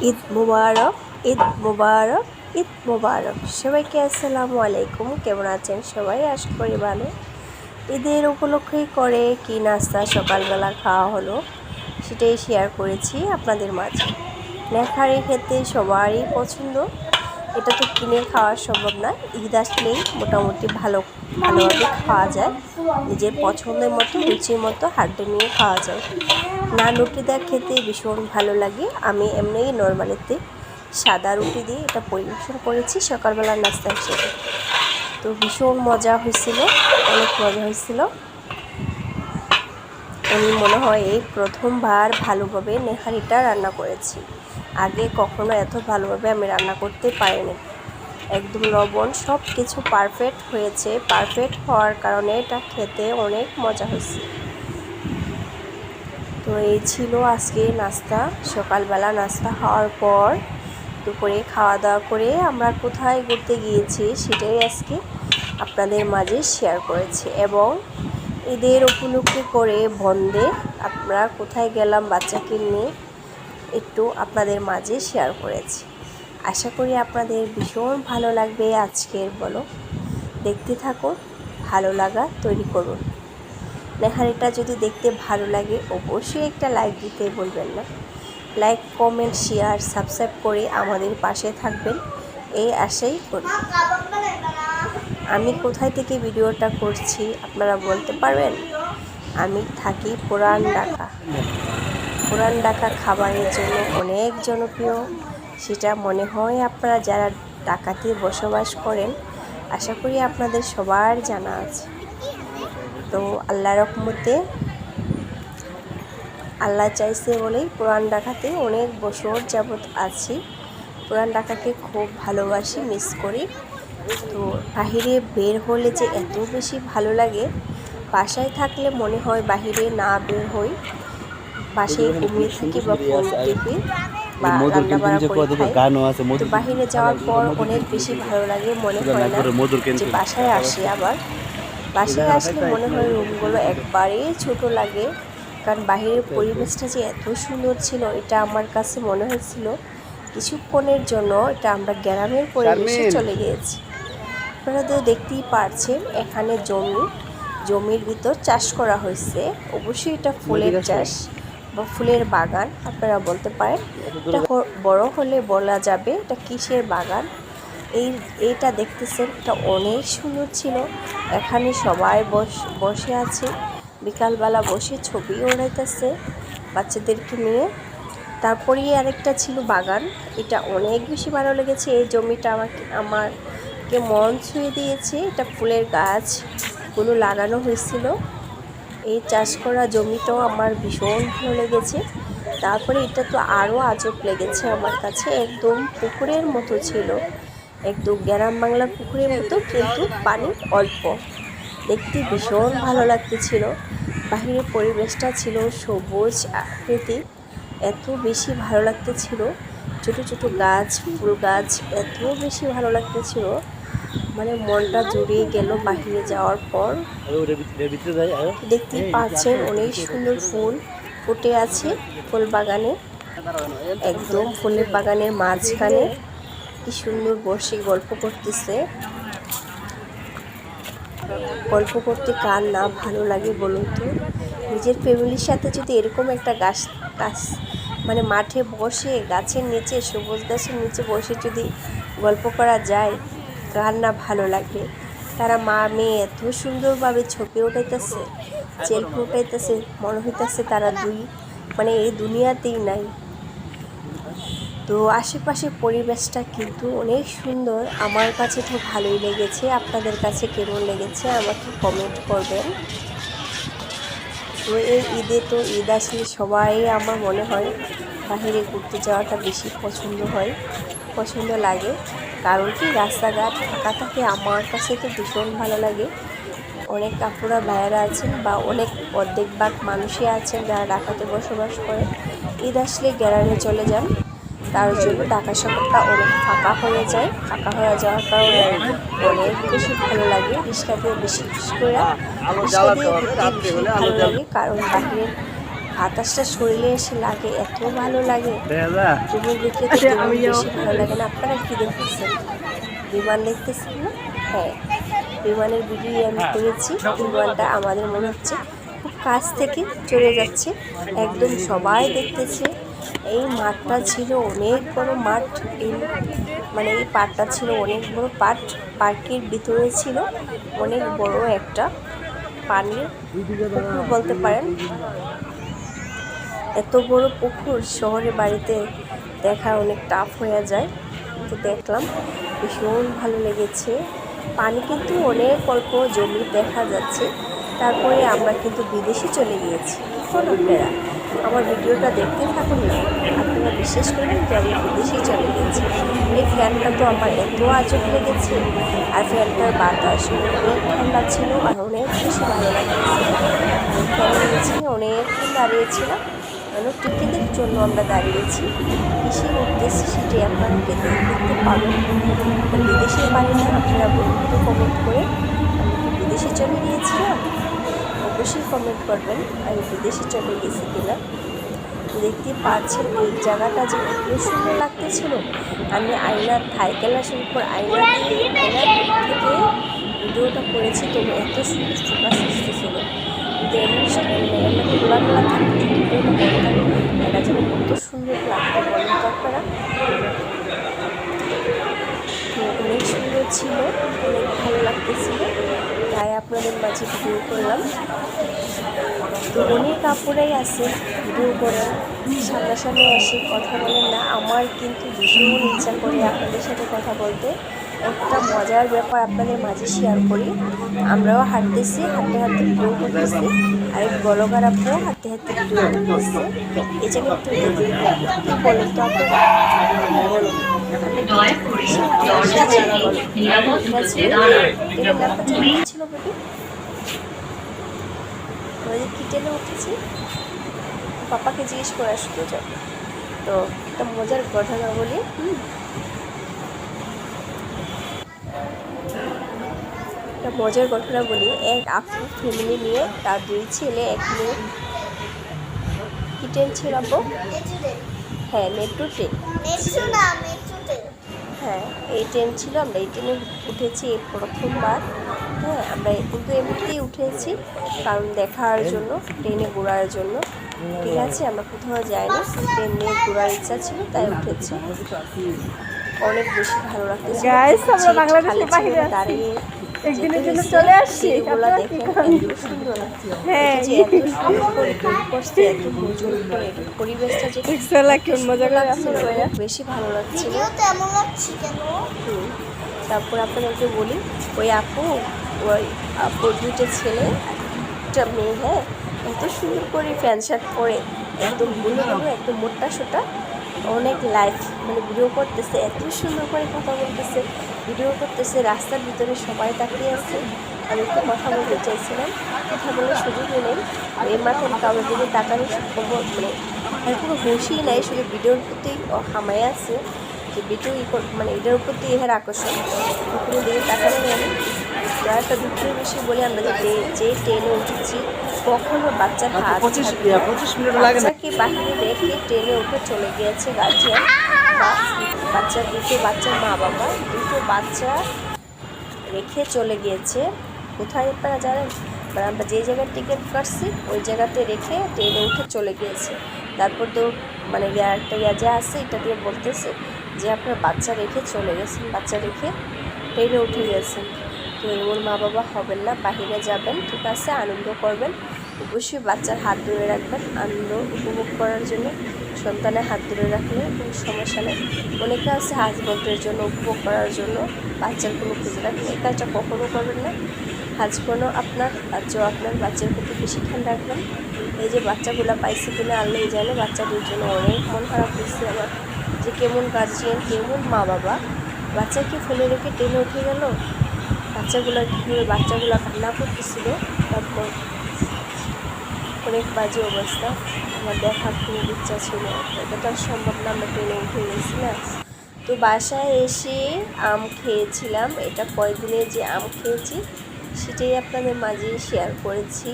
ঈদ মুবারক ঈদ মুবারক ঈদ মুবারক। সবাইকে আসসালামু আলাইকুম। কেমন আছেন সবাই? আশা করি ভালো। ঈদের উপলক্ষে করে কি নাস্তা সকালবেলা খাওয়া হলো সেটাই শেয়ার করেছি আপনাদের মাঝে। নেখারি খেতে সবারই পছন্দ। এটা তো কিনে খাওয়া সম্ভব না। ঈদ আসলেই মোটামুটি ভালো, ভালোভাবে খাওয়া যায়। নিজের পছন্দের মতো, রুচির মতো হাড্ডে নিয়ে খাওয়া যায়। নান রুটিটা খেতে ভীষণ ভালো লাগে। আমি এমনিই নর্মালিতে সাদা রুটি দিয়ে এটা পরিবেশন করেছি, সকালবেলা নাস্তা হিসেবে। তো ভীষণ মজা হয়েছিল, অনেক মজা হয়েছিল। আমি মনে হয় এই প্রথমবার ভালোভাবে নেহারিটা রান্না করেছি। আগে কখনো এত ভালোভাবে আমি রান্না করতে পারিনি। একদম লবণ সব কিছু পারফেক্ট হয়েছে। পারফেক্ট হওয়ার কারণে এটা খেতে অনেক মজা হয়েছে। তো এই ছিল আজকে নাস্তা, সকালবেলা নাস্তা হওয়ার পর দুপুরে খাওয়া দাওয়া করে আমরা কোথায় ঘুরতে গিয়েছি সেটাই আজকে আপনাদের মাঝে শেয়ার করেছি এবং ঈদের উপলক্ষে করে বন্ধে আমরা কোথায় গেলাম বাচ্চাকে নিয়ে একটু আপনাদের মাঝে শেয়ার করেছি। আশা করি আপনাদের ভীষণ ভালো লাগবে আজকের বলো। দেখতে থাকুন, ভালো লাগা তৈরি করুন। নেহারিটা যদি দেখতে ভালো লাগে, অবশ্যই একটা লাইক দিতে বলবেন না। লাইক কমেন্ট শেয়ার সাবস্ক্রাইব করে আমাদের পাশে থাকবেন। এই আশাই করি। আমি কোথায় থেকে ভিডিওটা করছি আপনারা বলতে পারবেন? আমি থাকি পুরান ঢাকা। পুরান ঢাকা খাবারের জন্য অনেক জনপ্রিয়। সেটা মনে হয় আপনারা যারা ঢাকাতে বসবাস করেন, আশা করি আপনাদের সবার জানা আছে। তো আল্লাহ রকমতে আল্লাহ চাইছে বলেই পুরান ঢাকাতে অনেক বছর যাবৎ আছি। পুরান ঢাকাকে খুব ভালোবাসি মিস করি। তো বাহিরে বের হলে যে এত বেশি ভালো লাগে বাসায় থাকলে মনে হয় বাহিরে না বের হই। বাসায় ঘুমিয়ে থাকি বা ফোন টিপি বা রান্না করে খাই। তো বাহিরে যাওয়ার পর অনেক বেশি ভালো লাগে মনে হয় না যে বাসায় আসি আবার। বাসায় আসলে মনে হয় রুমগুলো একবারেই ছোট লাগে কারণ বাহিরের পরিবেশটা যে এত সুন্দর ছিল এটা আমার কাছে মনে হয়েছিল কিছুক্ষণের জন্য এটা আমরা গ্রামের পরিবেশে চলে গিয়েছি। আপনারা তো দেখতেই পারছেন এখানে জমি জমির ভিতর চাষ করা হয়েছে। অবশ্যই এটা ফুলের চাষ বা ফুলের বাগান আপনারা বলতে পারেন। এটা বড় হলে বলা যাবে এটা কিসের বাগান? এই, এইটা দেখতেছেন এটা অনেক সুন্দর ছিল। এখানে সবাই বস আছে। বিকালবেলা বসে ছবি ওড়াইতেছে বাচ্চাদেরকে নিয়ে। তারপরেই আরেকটা ছিল বাগান। এটা অনেক বেশি ভালো লেগেছে। এই জমিটা আমাকে আমাকে মন ছুঁয়ে দিয়েছে। এটা ফুলের গাছগুলো লাগানো হয়েছিল। এই চাষ করা জমিটাও আমার ভীষণ ভালো লেগেছে। তারপরে এটা তো আরও আজব লেগেছে আমার কাছে। একদম পুকুরের মতো ছিল। একদম গ্রাম বাংলার পুকুরের মতো, কিন্তু পানি অল্প। দেখতে ভীষণ ভালো লাগতেছিল। বাহিরের পরিবেশটা ছিল সবুজ আকৃতি। এত বেশি ভালো লাগতেছিল। ছোটো ছোটো গাছ, ফুল গাছ, এত বেশি ভালো লাগতেছিল। মানে মনটা জুড়িয়ে গেল বাহিরে যাওয়ার পর। দেখতে পাচ্ছেন অনেক সুন্দর ফুল ফুটে আছে ফুল বাগানে। একদম ফুলের বাগানের মাঝখানে। কি সুন্দর বসে গল্প করতেছে। গল্প করতে কার না ভালো লাগে বলুন তো? নিজের ফ্যামিলির সাথে যদি এরকম একটা গাছ গাছ মানে মাঠে বসে, গাছের নিচে, সবুজ গাছের নিচে বসে যদি গল্প করা যায়, কার না ভালো লাগবে তারা মা, মেয়ে এত সুন্দরভাবে ছবি উঠাইতেছে সেলফি উঠাইতেছে, মনে হইতেছে তারা দুই মানে এই দুনিয়াতেই নাই। তো আশেপাশের পরিবেশটা কিন্তু অনেক সুন্দর। আমার কাছে তো ভালোই লেগেছে। আপনাদের কাছে কেমন লেগেছে আমাকে কমেন্ট করবেন। তো এই ঈদে তো ঈদ আসলে সবাই আমার মনে হয় বাহিরে ঘুরতে যাওয়াটা বেশি পছন্দ হয়, পছন্দ লাগে। কারণ কি রাস্তাঘাট ফাঁকা থাকে আমার কাছে তো ভীষণ ভালো লাগে। অনেক কাকুরা ভাইয়েরা আছেন বা অনেক অর্ধেক ভাগ মানুষই আছেন যারা ঢাকাতে বসবাস করে। ঈদ আসলে গ্যারামে চলে যান। তার জন্য ঢাকা শহরটা অনেক ফাঁকা হয়ে যায়। ফাঁকা হয়ে যাওয়ার কারণে অনেক বেশি ভালো লাগে রিক্সা দিয়ে বেশি করে। রিক্সা দিয়ে ভালো লাগে কারণ বাহিরের বাতাসটা শরীরে এসে লাগে এত ভালো লাগে। দাদা। তুমি দেখলে বেশি ভালো লাগে না। আপনারা কী দেখতেছেন? বিমান দেখতেছেন না? হ্যাঁ বিমানের ভিডিও আমি করেছি বিমানটা আমাদের মনে হচ্ছে খুব কাছ থেকে চলে যাচ্ছে। একদম সবাই দেখতেছে। এই মাঠটা ছিল অনেক বড় মাঠ। এই মানে এই পার্কটা ছিল অনেক বড় পার্ক পার্কের ভিতরে ছিল অনেক বড় একটা পানির পুকুর বলতে পারেন। এত বড় পুকুর শহরে বাড়িতে দেখা অনেক টাফ হয়ে যায়। তো দেখলাম, ভীষণ ভালো লেগেছে। পানি কিন্তু অনেক অল্প জমি দেখা যাচ্ছে। তারপরে আমরা কিন্তু বিদেশে চলে গিয়েছি। এখন আপনারা আমার ভিডিওটা দেখতে থাকুন না। আপনারা বিশেষ করবেন যে আমি বিদেশে চলে গিয়েছি এই ফ্যানটা তো আমার এত আজব লেগেছে। আর ফ্যানটার বাতাস অনেক ঠান্ডা ছিল আর অনেক বেশি ভালো লাগছে অনেকক্ষণ দাঁড়িয়েছিলাম। কেন? টিকিটের জন্য আমরা দাঁড়িয়েছি। কিসের উদ্দেশ্যে সেটি আপনারা দেখতে দেখতে পাবেন বিদেশের বাড়ি না আপনারা বলুন কমেন্ট করে আমি বিদেশে চলে গিয়েছিলাম? অবশ্যই কমেন্ট করবেন। আমি বিদেশি চলে গেছি কিনা। দেখতে পাচ্ছেন, এই জায়গাটা যে এত সুন্দর লাগতেছিল। আমি আয়নার থাই ক্যালাসের উপর আয়না দিয়ে আয়নার থেকে ভিডিওটা করেছি তবু এত সুন্দর ফোকাস এসেছিল দেন সেখানে খোলা খোলা থাকতে ভিডিওটা করতাম এটা যেন কত সুন্দর লাগতো বলেন তো আপনারা তো অনেক সুন্দর ছিল অনেক ভালো লাগতেছিল তাই আপনাদের মাঝে ভিডিও করলাম। তো অনেক কাপড়াই আছে ভিডিও করেন সামনাসামনি এসে কথা বলেন না। আমার কিন্তু ভীষণ ইচ্ছা করে আপনাদের সাথে কথা বলতে। একটা মজার ব্যাপার আপনাদের মাঝে শেয়ার করি। আমরাও হাঁটতেছি হাঁটতে হাঁটতে ভিডিও করতেছি। আর এক বলগার আপনিও হাঁটতে হাঁটতে ভিডিও করতেছে। এই জায়গায় একটু বলেন তো আপনারা? করে। ছিল বেবি ওই যে কি টেনে উঠেছি। পাপাকে জিজ্ঞেস করে আসতো যাও তো একটা মজার ঘটনা বলি। একটা মজার ঘটনা বলি, এক আপু ফ্যামিলি নিয়ে তার দুই ছেলে, এক মেয়ে। কি ট্রেন ছিল হ্যাঁ মেট্রো ট্রেন হ্যাঁ এই ট্রেন ছিল আমরা এই ট্রেনে উঠেছি প্রথমবার। হ্যাঁ আমরা কিন্তু এমনিতেই উঠেছি কারণ দেখার জন্য ট্রেনে ঘোরার জন্য। ঠিক আছে আমরা কোথাও যাই যাইনি ট্রেন নিয়ে ঘোরার ইচ্ছা ছিল তাই উঠেছি। অনেক বেশি ভালো লাগতেছে না। দাঁড়িয়ে একদিনের জন্য চলে আসছি। হ্যাঁ, পরিবেশটা যে কেমন মজা করে বেশি ভালো লাগছিল লাগছে। তারপর আপনাদেরকে বলি ওই আপু ওই আপুর দুটো ছেলে একটা মেয়ে হ্যাঁ এত সুন্দর করে প্যান্ট শার্ট পরে একদমগুলো একদম মোটা সোটা অনেক লাইফ মানে ভিডিও করতেছে, এত সুন্দর করে কথা বলতেছে ভিডিও করতেছে, রাস্তার ভিতরে সবাই তাকিয়ে আছে। আমি একটু কথা বলতে চাইছিলাম, কথা বলার সুযোগই নেই। এই মাথার কারোর দিকে সম্ভব মানে কোনো হুঁশই নাই, শুধু ভিডিওর প্রতি হামায় আছে। যে ভিডিও মানে এটার প্রতি ইহার আকর্ষণ। কোনো দিকে তাকানো নেই তো একটা দুঃখের বিষয় বলে আমরা যে যে ট্রেনে উঠেছি কখনো পঁচিশ মিনিট বাচ্চাকে বাহিরে রেখে ট্রেনে উঠে চলে গিয়েছে গার্জিয়ান? বাচ্চা দুটো বাচ্চার মা বাবা দুটো বাচ্চা রেখে চলে গিয়েছে। কোথায় আপনারা জানেন? মানে আমরা যে জায়গায় টিকিট কাটছি ওই জায়গাতে রেখে ট্রেনে উঠে চলে গিয়েছে। তারপর তো মানে একটা ইয়া যা আছে এটা দিয়ে বলতেছে যে আপনার বাচ্চা রেখে চলে গেছেন বাচ্চা রেখে ট্রেনে উঠে গেছেন তো এমন মা বাবা হবেন না, বাহিরে যাবেন, ঠিক আছে? আনন্দ করবেন। অবশ্যই বাচ্চার হাত ধরে রাখবেন, আনন্দ উপভোগ করার জন্য। সন্তানের হাত ধরে রাখলে কোনো সমস্যা নেই। অনেকে আছে হাজব্যান্ডের জন্য উপভোগ করার জন্য বাচ্চার কোনো খোঁজ রাখেন এই কাজটা কখনো করবেন না। হাজব্যান্ডও আপনার বাচ্চাও আপনার বাচ্চার প্রতি বেশি খেয়াল রাখবেন। এই যে বাচ্চাগুলো পাইছে কিনা আল্লাহই জানে, বাচ্চাদের জন্য অনেক মন খারাপ হয়েছে আমার। যে কেমন গার্জিয়ান কেমন মা বাবা। বাচ্চাকে ফেলে রেখে টেনে উঠে গেল? বাচ্চাগুলো কীভাবে বাচ্চাগুলো কান্না করতেছিল, তারপর অনেক বাজে অবস্থা। আমার দেখার খুব ইচ্ছা ছিল। এটা সম্ভব না, আমরা ট্রেনে উঠে গেছি না তো বাসায় এসে আম খেয়েছিলাম। এটা কয়েকদিনে যে আম খেয়েছি, সেটাই আপনাদের মাঝে শেয়ার করেছি।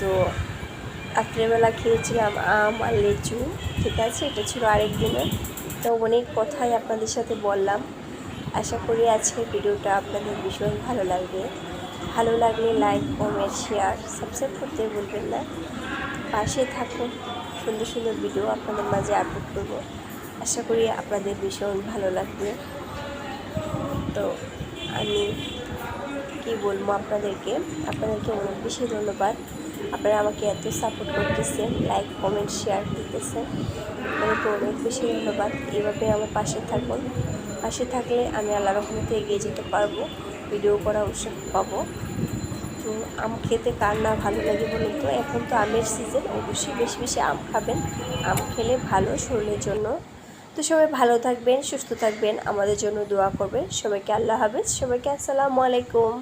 তো রাত্রেবেলা খেয়েছিলাম আম আর লিচু, ঠিক আছে? এটা ছিল আরেক দিনের। তো অনেক কথাই আপনাদের সাথে বললাম। আশা করি আজকের ভিডিওটা আপনাদের ভীষণ ভালো লাগবে। ভালো লাগলে লাইক, কমেন্ট, শেয়ার সাবস্ক্রাইব করতে ভুলবেন না। পাশে থাকুন, সুন্দর সুন্দর ভিডিও আপনাদের মাঝে আপলোড করব। আশা করি আপনাদের ভীষণ ভালো লাগবে। তো আমি কি বলব আপনাদেরকে? আপনাদেরকে অনেক বেশি ধন্যবাদ। আপনারা আমাকে এত সাপোর্ট করতেছেন লাইক কমেন্ট শেয়ার দিতেছেন আপনাদেরকে অনেক বেশি ধন্যবাদ। এইভাবে আমার পাশে থাকুন। পাশে থাকলে আমি আল্লাহ থেকে এগিয়ে যেতে পারব ভিডিও করা উৎসাহ পাবো। তো আম খেতে কার না ভালো লাগে বলুন তো? এখন তো আমের সিজন অবশ্যই বেশি বেশি আম খাবেন। আম খেলে ভালো শরীরের জন্য। তো সবাই ভালো থাকবেন, সুস্থ থাকবেন, আমাদের জন্য দোয়া করবেন। সবাইকে আল্লাহ হাফেজ। সবাইকে আসসালামু আলাইকুম।